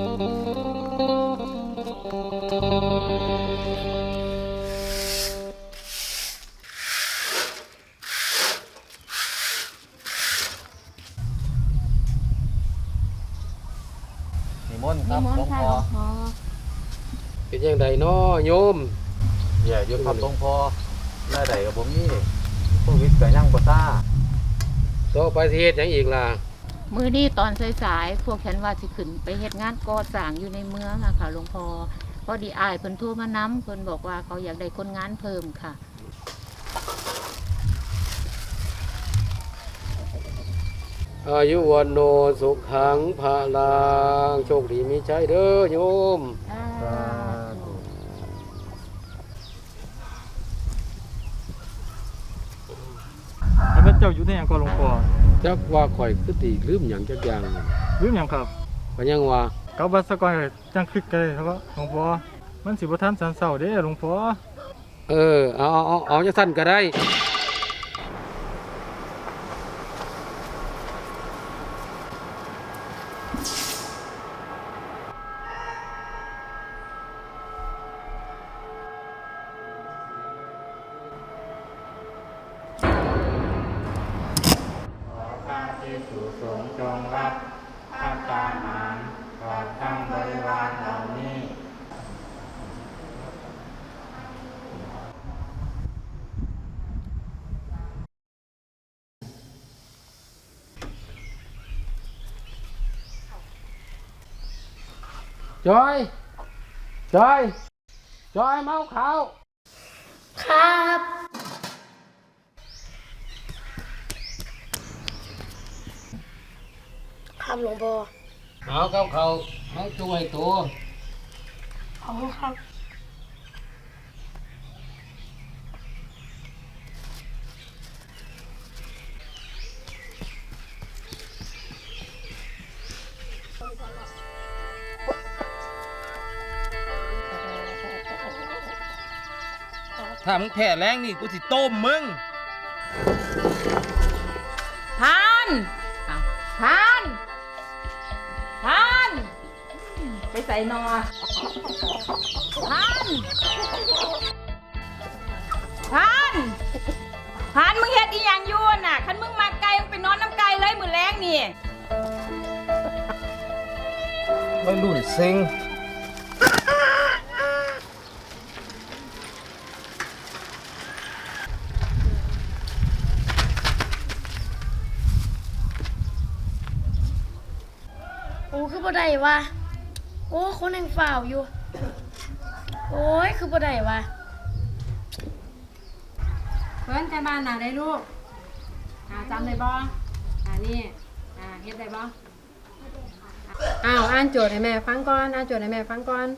นิมนต์ครับนิมนหลวต์งค่ะพ่อหลวงพ่อเป็นยังไงเนาะโยมเดี๋ยวอยู่ครับหลวงพ่อรายได้กับผมนี่โควิดก็ยังบ่ซ่าต่อไปสิเฮ็ดหยังอีกล่ะ มื้อนี้ตอนสายๆพวกฉันว่าสิขึ้นไปเฮ็ดงานก่อสร้างอยู่ในเมืองอะค่ะหลวงพ่อพอดีอ้ายเพิ่นโทรมานํเพิ่นบอกว่าเขาอยากได้คนงานเพิ่มค่ะ อายุวันโนสุขังภาลังโชคดีมีชัยเด้อโยม แล้วเป็นเจ้าอยู่ในหยังก่อนหลวงพ่อ จักว่าข่อยคือตีลืมหยังจักอย่างลืมหยังครับก็ยังว่าเกาบัตรสกอยจังคลิกกันเลยครับหลวงพ่อมันสิบ่ทันสันเสาเด้หลวงพ่อเออเอาเอาเอาเอาจังซั่นก็ได้ ข้าที่สุสงจงรับข้าตาหารขอทั้งบริวารเหล่านี้จอยจอยจอยเมาขาวครับ ครับหลวงพ่อเอากับเขาให้ช่วยตัวขอบคุณครับถ้ามึงแพ้แรงนี่กูสิต้มมึงทานเอาทาน ทานไปใส่นอทานทานทานมึงเฮ็ดอีหยังอยู่น่ะคันมึงมาไกลมึงไปนอนน้ำไกลเลยมือแรงนี่ ไม่รุ่นซิง คือบ่ได้วะโอ้คนยังฝ่าวอยู่ โอ้ยคือบ่ได้วะเพิ่นจะบ้านหนาได้ลูกอ่าจำได้บ่อ่านี่อ่าเฮ็ดได้บ่อ้าวอ่านโจทย์ให้แม่ฟังก่อนอ่านโจทย์ให้แม่ฟังก่อน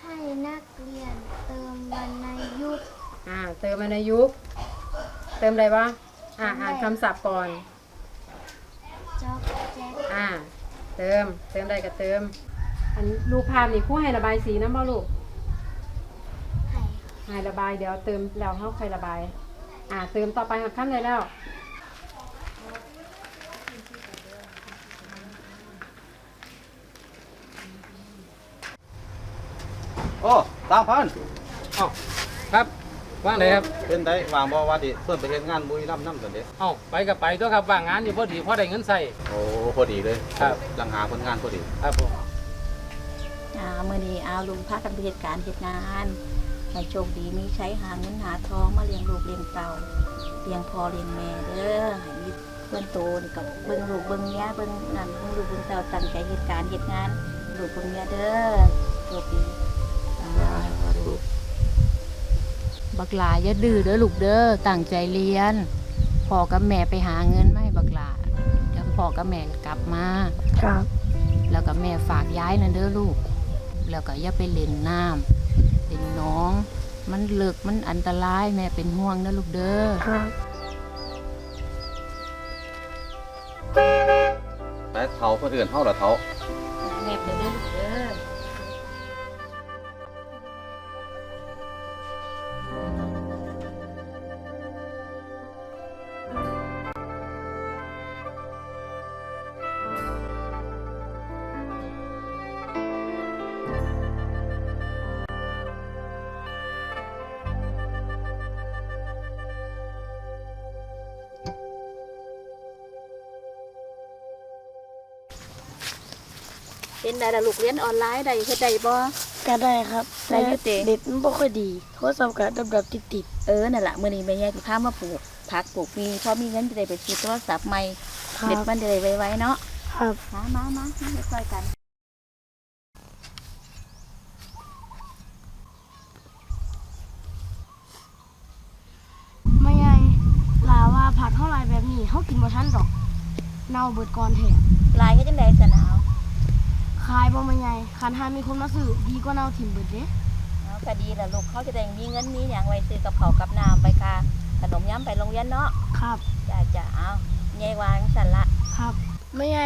ให้นักเรียนเติมวรรณยุกต์อ่าเติมวรรณยุกต์เติมได้บ่อ่าอ่านคำศัพท์ก่อน จ๊อกแจ๊กอ่า เติม เติมได้ก็เติม อันรูปภาพนี่ครู่ให้ระบายสีน้ำบ่ลูกให้ให้ระบายเดี๋ยวเติมแล้วเฮาค่อยระบาย อ่า เติมต่อไปหมดขั้นเลยแล้ว โอ้ตามพันเอ้าครับ ว่างไหนครับ เป็นได้วางบ่ว่าดิเพิ่นไปเฮ็ดงานบุรีรัมย์นำซั่นเด้เอ้าไปก็ไปตัวครับว่างงานอยู่พอดีพอได้เงินใส่ โอ้พอดีเลยครับ ลังหาคนงานพอดี ครับผมอ่ามื่อนี้เอาลุงพากันไปเหตุการณ์เหตุงานให้โชคดีมีใช้หาเงินหาทองมาเลี้ยงลูกเลี้ยงเต่าเลี้ยงพ่อเลี้ยงแม่เด้อให้มีเพื่อนโตนี่กับเบิ่งลูกเบิ่งเมียเบิ่งนั่นเบิ่งลูกเบิ่งเต่าตั้งใจเหตุการณ์เหตุงาน ลูกเบิ่งเมียเด้อโชคดีอ่า บักหลาอย่าดื้อเด้อลูกเด้อตั้งใจเรียนพ่อกับแม่ไปหาเงินมาให้บักหลาเดี๋ยวพ่อกับแม่ก็กลับมาครับ แล้วก็แม่ฝากย้ายนะเด้อลูก แล้วก็อย่าไปเล่นน้ำเป็นหน้อง มันเลึกมันอันตรายแม่เป็นห่วงนะลูกเด้อครับแต่เฒ่าคนอื่นเฮาละเฒ่าแม่เป็นเด้อลูก เด้อเป็นได้ละลูกเรียนออนไลน์ได้เฮ็ดได้บ่ ก็ได้ครับได้อยู่ติเด็ดมันบ่ค่อยดีโทรศัพท์ก็ดับๆติดเออนั่นล่ะมื้อนี้แม่ยายสิพามาปลูกผักปลูกมีพอมีเงินจะได้ไปซื้อโทรศัพท์ใหม่ๆครัเด็ดบมันจะได้ไวๆเนาะ ครับ มามามามาช่วยกัน ไม่ไงลาว่าผักเท่าไรแบบนี้เขากินบ่ทันดอก เน่าเบิดก่อนแท้ลายเฮ็ดจังได๋สนาว ขายบ่ไม่ไงคันหามีคนมาซื้อดีกว่าเน่าถิ่มเบิดเด้เอาก็ดีล่ะลูกเขาจะได้มีเงินมีหยังไว้ซื้อกับข้าวกับน้ำไปค่าขนมย้ำไปโรงเรียนเนาะครับจ้าจ้าเอายายวางสั่นละครับไม่ไง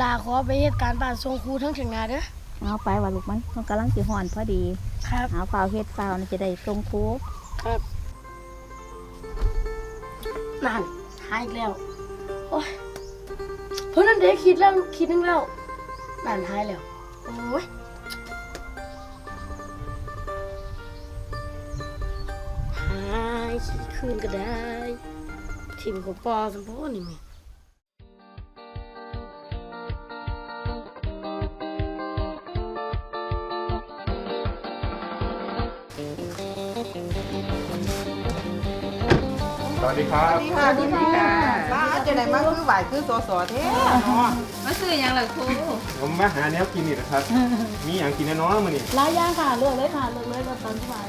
ลาขอไปเหตุการณ์บ้านทรงครูทั้งเถียงนาเด้อเอาไปว่าลูกมันมันกำลังสิฮ้อนพอดีครับ เอาเปล่าเฮ็ดเปล่านี่จะได้ทรงครูครับนั่นหายอีกแล้วโอ้ยเพราะนั้นเด็กคิดแล้วคิดนึงแล้ว นั่นหายแล้ว โอ้ยหายขี้คืนก็ได้ทิมของปอสมบูรณ์นี่แมีสวัสดีครับ สวัสดีค่ะ ป้าจะไหนมาคือไหวคือสอสอแท้เนาะมาซื้อหยังล่ะครูผมมาหาแนวกินนี่นะครับ มีอย่างกินแน่นอนมื้อนี้ร้ายย่างค่ะเลือกเลยค่ะเลือกเลยมาตอนที่บ่า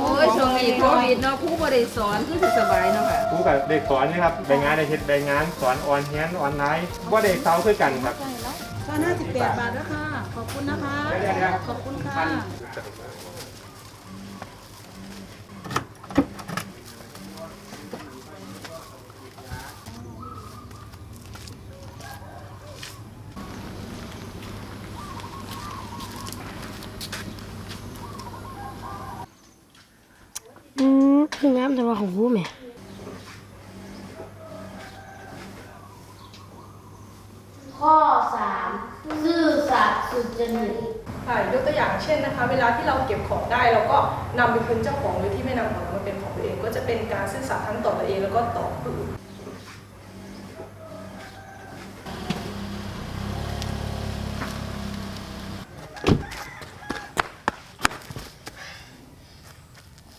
โอ้ยช่วงนี้โควิดเนาะครูบ่ได้สอนคือสิสบายเนาะค่ะครูกับเด็กสอนนะครับใบงานได้เฮ็ดใบงานสอนออนแฮนออนไลน์บ่ได้เซาคือกันครับก็น่าสิบแปดบาทแล้วค่ะ ขอบคุณนะคะ ขอบคุณค่ะ อืมคืองามแต่ว่าของผู้แม่ ข้อสามซื่อสัตย์สุจริตค่ะยกตัวอย่างเช่นนะคะ เวลาที่เราเก็บของได้เราก็นำไปคืนเจ้าของโดยที่ไม่นำของมาเป็นของตัวเอง ก็จะเป็นการซื่อสัตย์ทั้งต่อตัวเองแล้วก็ต่อผู้อื่น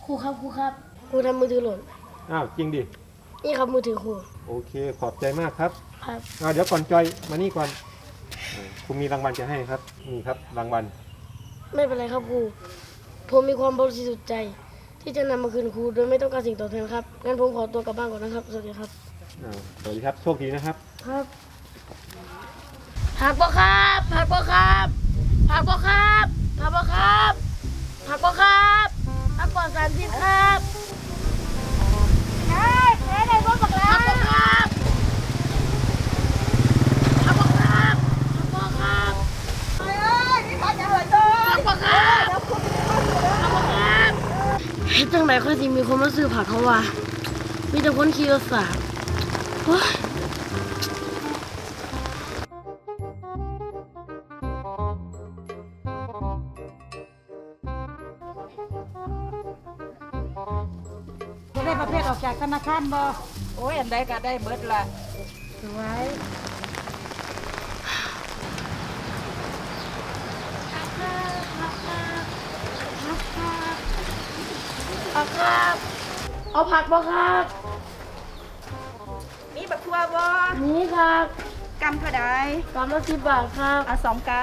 ครูครับครูครับครูทำมือถือหล่นอ้าวจริงดิ นี่ครับมือถือครูโอเคขอบใจมากครับครับอ่าเดี๋ยวก่อนจอยมานี่ก่อนเออครูมีรางวัลจะให้ครับนี่ครับรางวัลไม่เป็นไรครับครูผมมีความบริสุทธิ์ใจ ที่จะนำมาคืนครูโดยไม่ต้องการสิ่งตอบแทนครับงั้นผมขอตัวกลับบ้านก่อนนะครับสวัสดีครับอ่าสวัสดีครับโชคดีนะครับครับผักบ่ครับผักบ่ครับผักบ่ครับผักบ่ครับผักบ่ครับผักบ่สารพิษครับใช่แม่ได้บ่บักแล้วผักบ่ครับผักบ่ครับผักบ่ครับเอ้ยนี่ผักจะเหรอจ้ผักบ่ครับผักบ่ครับเฮ็ดจังไดค่อยสิ มีคนมาซื้อผักเขาว่ามีแต่คนขี่รถสาบโอ้ยจะได้ประเภทออกจากธนาคารบ่โอ้ยอันใดก็ได้เบิดละสวย ครับ เอาผักบ่ครับ มีบักทั่วบ่นี่ครับกำเท่าใดกำละสิบบาทครับ เอาสองกำ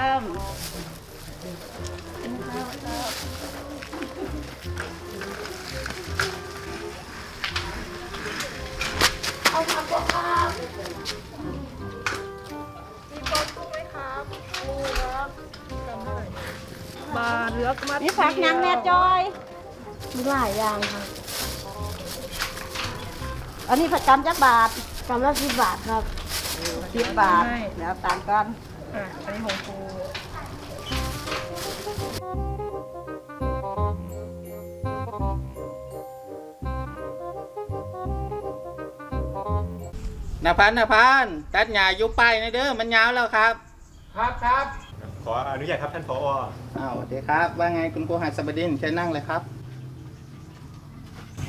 เอาผักบ่ครับบาเหลือกมานี่ผักยังแม่จอย มีหลายอย่างครับอันนี้ผักกำจักบาทกำละสิบบาทครับสิบบาทแล้วต่างกันอะอันนี้ของครูนาพันนาพันตัดหญ้าอยู่ป้ายนะเด้อมันยาวแล้วครับ ครับครับ ขออนุญาตครับท่านผออ้าวเดี๋ยวครับ ว่าไงคุณครูหัสบดินเชิญนั่งเลยครับ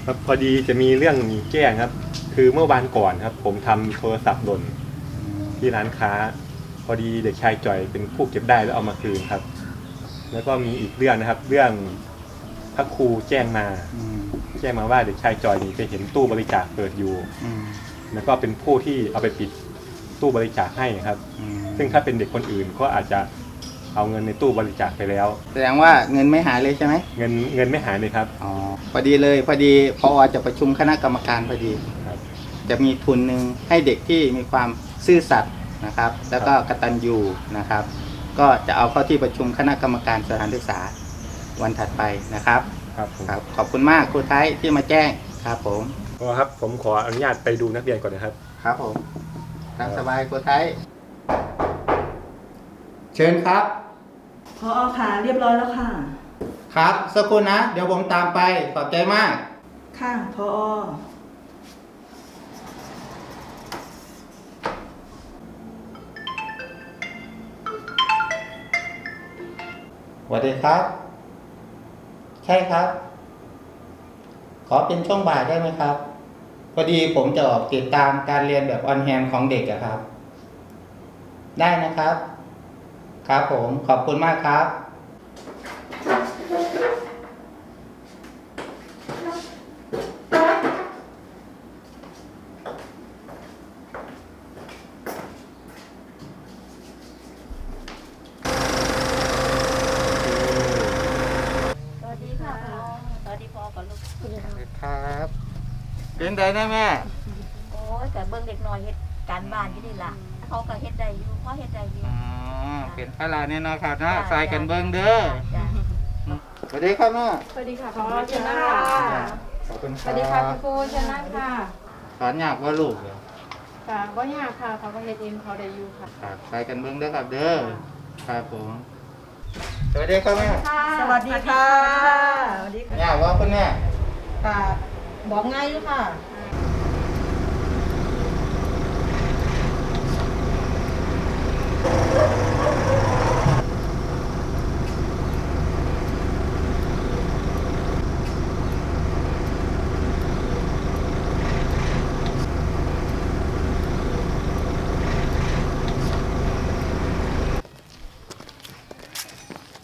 ครับพอดีจะมีเรื่องมีแจ้งครับ คือเมื่อวานก่อนครับ ผมทำโทรศัพท์หล่นที่ร้านค้าพออดีเด็กชายจ่อยเป็นผู้เก็บได้แล้วเอามาคืนครับ แล้วก็มีอีกเรื่องนะครับ เรื่องพระครูแจ้งมา แจ้งมาว่าเด็กชายจอยนี่ไปเห็นตู้บริจาคเปิดอยู่แล้วก็เป็นผู้ที่เอาไปปิดตู้บริจาคให้ครับ ซึ่งถ้าเป็นเด็กคนอื่นก็อาจจะ เอาเงินในตู้บริจาคไปแล้ว แสดงว่าเงินไม่หายเลยใช่ไหมเงินเงินไม่หายเลยครับ อ๋อพอดีเลยพอดีพอจะประชุมคณะกรรมการพอดีครับ จะมีทุนหนึ่งให้เด็กที่มีความซื่อสัตย์นะครับ แล้วก็กตัญญูนะครับ ก็จะเอาเข้าที่ประชุมคณะกรรมการสถานศึกษาวันถัดไปนะครับครับผมครับ ขอบคุณมากครูไทยที่มาแจ้งครับผมพอครับผมขออนุญาตไปดูนักเรียนก่อนนะครับ ครับผมตามสบายครูไทย เชิญครับพอค่ะ เรียบร้อยแล้วค่ะ ครับสักครู่นะ เดี๋ยวผมตามไปขอบใจมาก ค่ะพอสวัสดีครับ ใช่ครับ ขอเป็นช่วงบ่ายได้ไหมครับ พอดีผมจะออกติดตามการเรียนแบบออนแฮนของเด็กอะครับ ได้นะครับ ครับผมขอบคุณมากครับ สวัสดีค่ะพ่อสวัสดีพ่อก่อนลูก ครับ เป็นไดนะแม่ โอ้ยแต่เบิ่งเด็กน้อยเฮ็ดการบ้านอยู่นี่ล่ะเขาก็ เฮ็ดได้อยู่พ่อเฮ็ดได้อยู่อ๋อเป็นพระลาเนี่ยเนาะครับเนาะจ้ะใส่กันเบิ้งเด้อจ้ะสวัสดีครับแม่สวัสดีค่ะพอเชิญนั่งค่ะขอบคุณคสรับวัสดีค่ะคุณครูเชิญนั่งค่ะสอนยากว่าลูกเหรอค่ะว่ายากค่ะเขาก็เฮ็ดเองเขาได้อยู่ค่ะ ครับใส่กันเบิ้งเด้อครับเด้อครับผมสวัสดีครับแม่สวัสดีค่ะ สวัสดีค่ะยากว่าคุณแม่ค่ะ บอกง่ายอยู่ค่ะ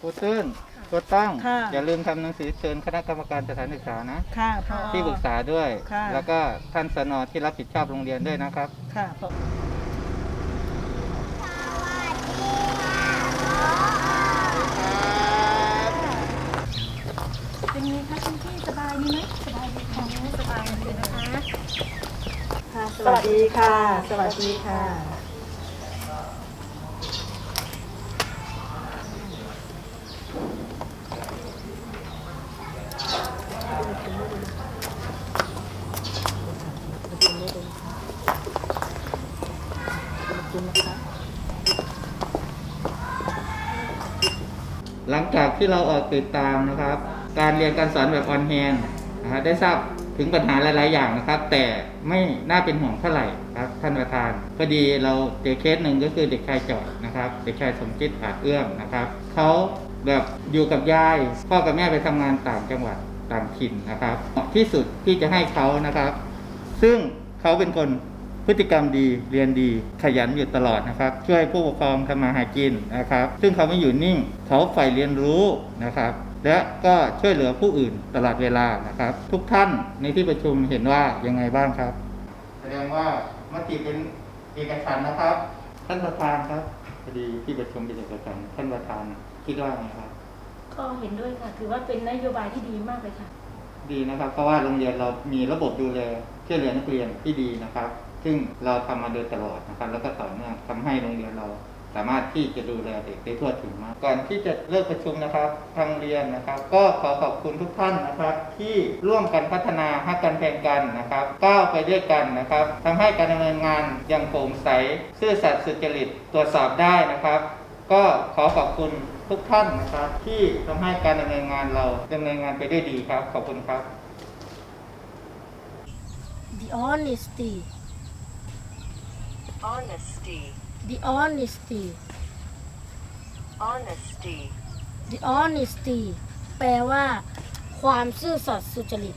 ครูตื้น ครูตั้งค่ะ อย่าลืมทำหนังสือเชิญคณะกรรมการสถานศึกษานะ ค่ะพอ ที่ปรึกษาด้วย ค่ะ แล้วก็ท่านสนที่รับผิดชอบโรงเรียนด้วยนะครับ ค่ะพอ เป็นไงคะคุณพี่สบายดีไหมสบายดีค่ะสบายดีนะคะ ค่ะ สวัสดีค่ะ สวัสดีค่ะ หลังจากที่เราออกติดตามนะครับ การเรียนการสอนแบบออนแฮนนะฮะได้ทราบถึงปัญหาหลาย ๆ อย่างนะครับ แต่ไม่น่าเป็นห่วงเท่าไหร่ครับท่านประธานพอดีเราเจอเคสหนึ่งก็คือเด็กชายจอดนะครับ เด็กชายสมจิตอาจเอื้อมนะครับเขาแบบอยู่กับยายพ่อกับแม่ไปทำงานต่างจังหวัดต่างถิ่นนะครับที่สุดที่จะให้เขานะครับ ซึ่งเขาเป็นคน พฤติกรรมดีเรียนดีขยันอยู่ตลอดนะครับ ช่วยผู้ปกครองทำมาหากินนะครับ ซึ่งเขาไม่อยู่นิ่ง เขาใฝ่เรียนรู้นะครับ และก็ช่วยเหลือผู้อื่นตลอดเวลานะครับ ทุกท่านในที่ประชุมเห็นว่ายังไงบ้างครับ แสดงว่ามติเป็นเอกฉันท์นะครับ ท่านประธานครับพอดีที่ประชุมเป็นเอกฉันท์ท่านประธานคิดว่าไงครับ ก็เห็นด้วยค่ะ ถือว่าเป็นนโยบายที่ดีมากเลยค่ะ ดีนะครับ เพราะว่าโรงเรียนเรามีระบบดูแลช่วยเหลือนักเรียนที่ดีนะครับ ซึ่งเราทำมาโดยตลอดนะครับ แล้วก็ต่อเนื่องทำให้โรงเรียนเราสามารถที่จะดูแลเด็กได้ทั่วถึงมาก ก่อนที่จะเลิกประชุมนะครับทางเรียนนะครับ ก็ขอขอบคุณทุกท่านนะครับ ที่ร่วมกันพัฒนาฮักกันแพงกันนะครับก้าวไปด้วยกันนะครับทำให้การดำเนินงานอย่างโปร่งใสซื่อสัตย์สุจริตตรวจสอบได้นะครับ ก็ขอขอบคุณทุกท่านนะครับ ที่ทำให้การดำเนินงานเราดำเนินงานไปได้ดีครับ ขอบคุณครับ The honesty honesty, the honesty honesty, the honesty แปลว่า ความซื่อสัตย์สุจริต